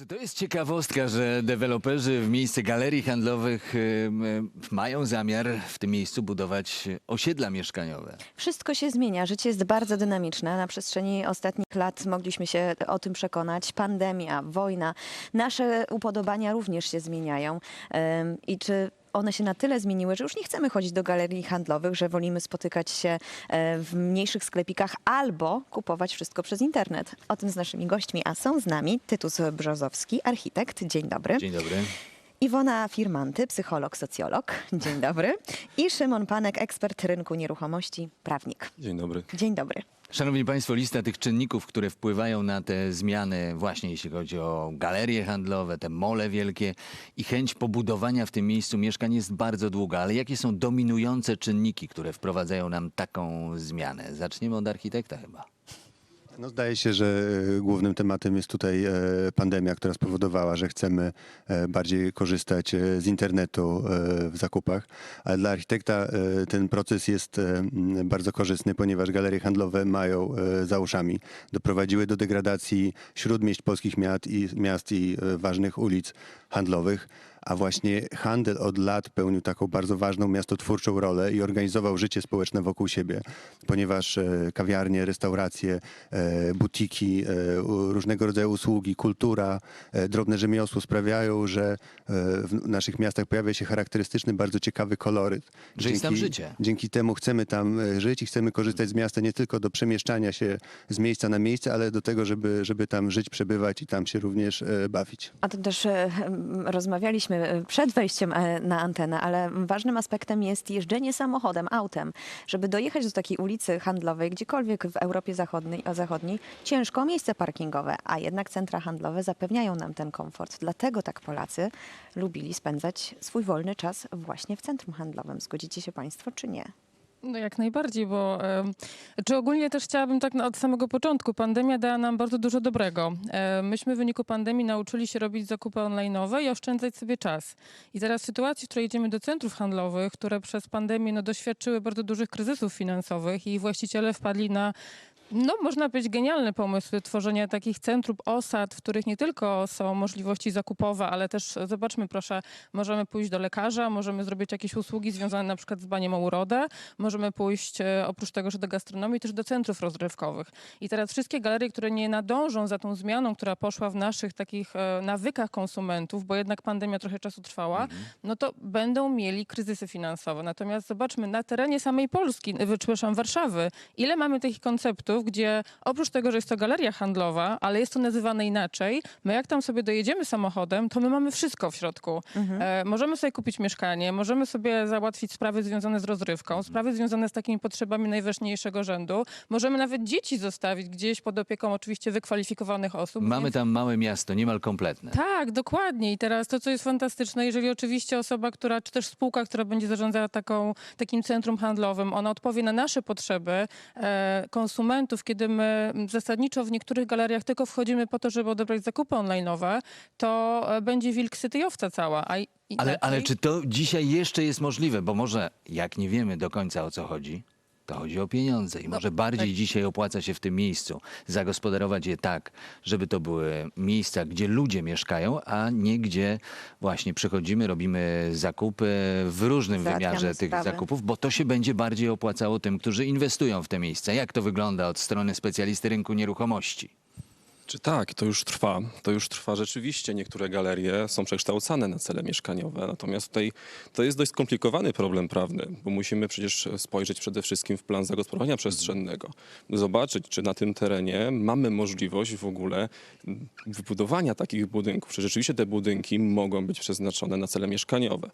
Czy to jest ciekawostka, że deweloperzy w miejsce galerii handlowych mają zamiar w tym miejscu budować osiedla mieszkaniowe? Wszystko się zmienia, życie jest bardzo dynamiczne. Na przestrzeni ostatnich lat mogliśmy się o tym przekonać. Pandemia, wojna, nasze upodobania również się zmieniają. I czy one się na tyle zmieniły, że już nie chcemy chodzić do galerii handlowych, że wolimy spotykać się e, w mniejszych sklepikach albo kupować wszystko przez internet. O tym z naszymi gośćmi, a są z nami Tytus Brzozowski, architekt. Dzień dobry. Dzień dobry. Iwona Firmanty, psycholog, socjolog. Dzień dobry. I Szymon Panek, ekspert rynku nieruchomości, prawnik. Dzień dobry. Dzień dobry. Szanowni Państwo, lista tych czynników, które wpływają na te zmiany, właśnie jeśli chodzi o galerie handlowe, te mole wielkie i chęć pobudowania w tym miejscu mieszkań jest bardzo długa. Ale jakie są dominujące czynniki, które wprowadzają nam taką zmianę? Zaczniemy od architekta chyba. No zdaje się, że e, głównym tematem jest tutaj e, pandemia, która spowodowała, że chcemy e, bardziej korzystać z internetu w zakupach. Ale dla architekta ten proces jest bardzo korzystny, ponieważ galerie handlowe mają za uszami. Doprowadziły do degradacji śródmieść polskich miast i, miast i ważnych ulic handlowych. A właśnie handel od lat pełnił taką bardzo ważną miastotwórczą rolę i organizował życie społeczne wokół siebie, ponieważ e, kawiarnie, restauracje, e, butiki, e, różnego rodzaju usługi, kultura, drobne rzemiosło sprawiają, że w naszych miastach pojawia się charakterystyczny, bardzo ciekawy koloryt. Że jest tam życie. Dzięki temu chcemy tam żyć i chcemy korzystać z miasta nie tylko do przemieszczania się z miejsca na miejsce, ale do tego, żeby, żeby tam żyć, przebywać i tam się również bawić. A to też em, rozmawialiśmy e, przed wejściem e, na antenę, ale ważnym aspektem jest jeżdżenie samochodem, autem. Żeby dojechać do takiej ulicy handlowej, gdziekolwiek w Europie Zachodniej, zachodniej, ciężko miejsce parkingowe, a jednak centra handlowe zapewniają nam ten komfort. Dlatego tak Polacy lubili spędzać swój wolny czas właśnie w centrum handlowym. Zgodzicie się Państwo, czy nie? No jak najbardziej, bo czy ogólnie też chciałabym tak od samego początku. Pandemia dała nam bardzo dużo dobrego. E, myśmy w wyniku pandemii nauczyli się robić zakupy online'owe i oszczędzać sobie czas. I teraz w sytuacji, w której idziemy do centrów handlowych, które przez pandemię no, doświadczyły bardzo dużych kryzysów finansowych i właściciele wpadli na no, można powiedzieć, genialne pomysły tworzenia takich centrów osad, w których nie tylko są możliwości zakupowe, ale też, zobaczmy proszę, możemy pójść do lekarza, możemy zrobić jakieś usługi związane na przykład z baniem o urodę, możemy pójść e, oprócz tego, że do gastronomii, też do centrów rozrywkowych. I teraz wszystkie galerie, które nie nadążą za tą zmianą, która poszła w naszych takich e, nawykach konsumentów, bo jednak pandemia trochę czasu trwała, no to będą mieli kryzysy finansowe. Natomiast zobaczmy, na terenie samej Polski, e, przepraszam, Warszawy, ile mamy takich konceptów, gdzie oprócz tego, że jest to galeria handlowa, ale jest to nazywane inaczej, my jak tam sobie dojedziemy samochodem, to my mamy wszystko w środku. E, możemy sobie kupić mieszkanie, możemy sobie załatwić sprawy związane z rozrywką, sprawy związane z takimi potrzebami najważniejszego rzędu. Możemy nawet dzieci zostawić gdzieś pod opieką oczywiście wykwalifikowanych osób. Mamy więc- tam małe miasto, niemal kompletne. tak, dokładnie. I teraz to, co jest fantastyczne, jeżeli oczywiście osoba, która, czy też spółka, która będzie zarządzała taką, takim centrum handlowym, ona odpowie na nasze potrzeby e, konsumentów, kiedy my zasadniczo w niektórych galeriach tylko wchodzimy po to, żeby odebrać zakupy online'owe, to e, będzie wilk syty i owca cała. A Ale, ale czy to dzisiaj jeszcze jest możliwe? Bo może, jak nie wiemy do końca o co chodzi, to chodzi o pieniądze i No, może bardziej tak. dzisiaj opłaca się w tym miejscu zagospodarować je tak, żeby to były miejsca, gdzie ludzie mieszkają, a nie gdzie właśnie przychodzimy, robimy zakupy w różnym Załatwiamy wymiarze tych sprawy. zakupów, bo to się będzie bardziej opłacało tym, którzy inwestują w te miejsca. Jak to wygląda od strony specjalisty rynku nieruchomości? Czy tak, to już trwa. To już trwa rzeczywiście. Niektóre galerie są przekształcane na cele mieszkaniowe. Natomiast tutaj to jest dość skomplikowany problem prawny, bo musimy przecież spojrzeć przede wszystkim w plan zagospodarowania przestrzennego. Zobaczyć, czy na tym terenie mamy możliwość w ogóle wybudowania takich budynków, czy rzeczywiście te budynki mogą być przeznaczone na cele mieszkaniowe.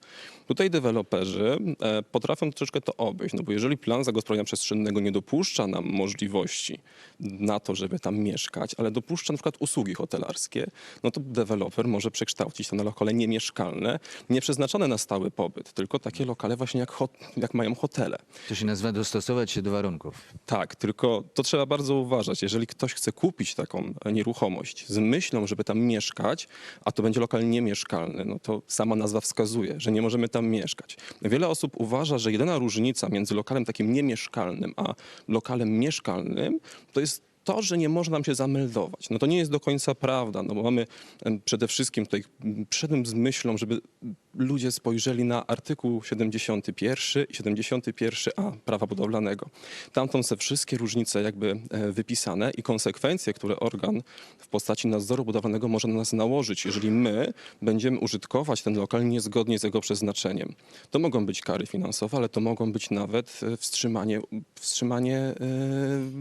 Tutaj deweloperzy e, potrafią troszeczkę to obejść, no bo jeżeli plan zagospodarowania przestrzennego nie dopuszcza nam możliwości na to, żeby tam mieszkać, ale dopuszcza na przykład usługi hotelarskie, no to deweloper może przekształcić to na lokale niemieszkalne, nie przeznaczone na stały pobyt, tylko takie lokale właśnie jak, hot, jak mają hotele. To się nazywa dostosować się do warunków. Tak, tylko to trzeba bardzo uważać. Jeżeli ktoś chce kupić taką nieruchomość z myślą, żeby tam mieszkać, a to będzie lokal niemieszkalny, no to sama nazwa wskazuje, że nie możemy tam mieszkać. Wiele osób uważa, że jedyna różnica między lokalem takim niemieszkalnym a lokalem mieszkalnym to jest To, że nie można nam się zameldować, no to nie jest do końca prawda, no bo mamy przede wszystkim tutaj, m, przyszedłem z myślą, żeby ludzie spojrzeli na artykuł 71 i 71a prawa budowlanego. Tam są wszystkie różnice jakby e, wypisane i konsekwencje, które organ w postaci nadzoru budowlanego może na nas nałożyć, jeżeli my będziemy użytkować ten lokal niezgodnie z jego przeznaczeniem. To mogą być kary finansowe, ale to mogą być nawet e, wstrzymanie, wstrzymanie e,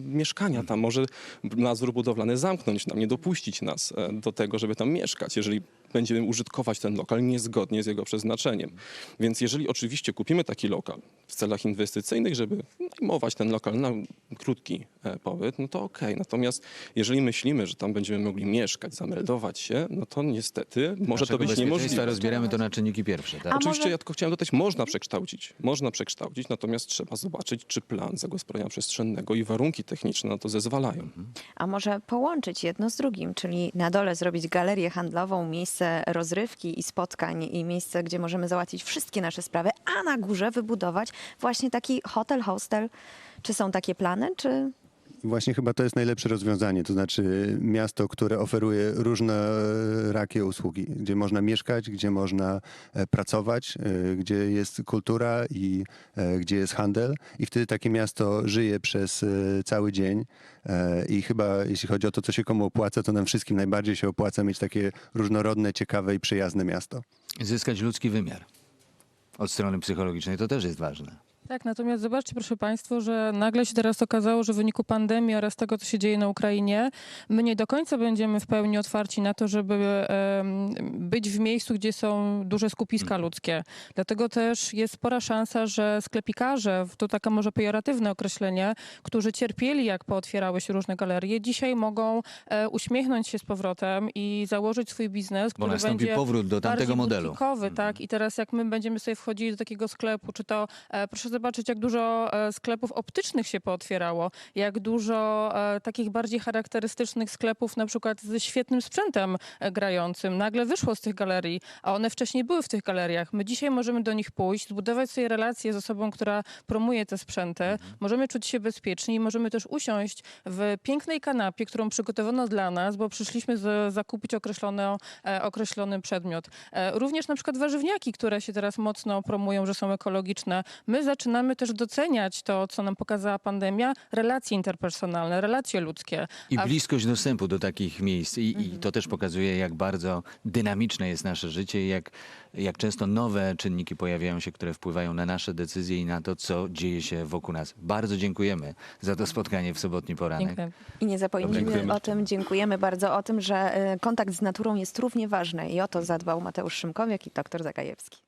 mieszkania tam. Może nadzór budowlany zamknąć nam, nie dopuścić nas do tego, żeby tam mieszkać, jeżeli będziemy użytkować ten lokal niezgodnie z jego przeznaczeniem. Więc jeżeli oczywiście kupimy taki lokal w celach inwestycyjnych, żeby najmować ten lokal na krótki e, pobyt, no to okej. Natomiast jeżeli myślimy, że tam będziemy mogli mieszkać, zameldować się, no to niestety może to być niemożliwe. rozbieramy to na czynniki pierwsze. Tak? Oczywiście może- ja tylko chciałem dodać, można przekształcić, można przekształcić, natomiast trzeba zobaczyć, czy plan zagospodarowania przestrzennego i warunki techniczne na to zezwalają. A może połączyć jedno z drugim, czyli na dole zrobić galerię handlową, miejsce rozrywki i spotkań i miejsce, gdzie możemy załatwić wszystkie nasze sprawy, a na górze wybudować właśnie taki hotel, hostel. Czy są takie plany, czy Właśnie chyba to jest najlepsze rozwiązanie, to znaczy miasto, które oferuje różnorakie usługi, gdzie można mieszkać, gdzie można e, pracować, e, gdzie jest kultura i e, gdzie jest handel i wtedy takie miasto żyje przez e, cały dzień E, i chyba jeśli chodzi o to, co się komu opłaca, to nam wszystkim najbardziej się opłaca mieć takie różnorodne, ciekawe i przyjazne miasto. Zyskać ludzki wymiar od strony psychologicznej, to też jest ważne. Tak, natomiast zobaczcie, proszę Państwa, że nagle się teraz okazało, że w wyniku pandemii oraz tego, co się dzieje na Ukrainie, my nie do końca będziemy w pełni otwarci na to, żeby być w miejscu, gdzie są duże skupiska ludzkie. Dlatego też jest spora szansa, że sklepikarze, to takie może pejoratywne określenie, którzy cierpieli, jak pootwierały się różne galerie, dzisiaj mogą e, uśmiechnąć się z powrotem i założyć swój biznes, Bo który nastąpi będzie powrót do tamtego modelu. tak? I teraz jak my będziemy sobie wchodzili do takiego sklepu, czy to e, proszę zobaczyć, jak dużo e, sklepów optycznych się pootwierało, jak dużo e, takich bardziej charakterystycznych sklepów, na przykład ze świetnym sprzętem e, grającym, nagle wyszło z tych galerii, a one wcześniej były w tych galeriach. My dzisiaj możemy do nich pójść, zbudować sobie relacje z osobą, która promuje te sprzęty, możemy czuć się bezpieczni, możemy też usiąść w pięknej kanapie, którą przygotowano dla nas, bo przyszliśmy z, zakupić określony, e, określony przedmiot. Również na przykład warzywniaki, które się teraz mocno promują, że są ekologiczne. My zaczynamy też doceniać to, co nam pokazała pandemia, relacje interpersonalne, relacje ludzkie. I A bliskość dostępu do takich miejsc. I, I to też pokazuje, jak bardzo dynamiczne jest nasze życie i jak, jak często nowe czynniki pojawiają się, które wpływają na nasze decyzje i na to, co dzieje się wokół nas. Bardzo dziękujemy za to spotkanie w sobotni poranek. Dziękuję. I nie zapomnijmy o tym, dziękujemy bardzo o tym, że e, kontakt z naturą jest równie ważny i o to zadbał Mateusz Szymkowiak i dr Zagajewski.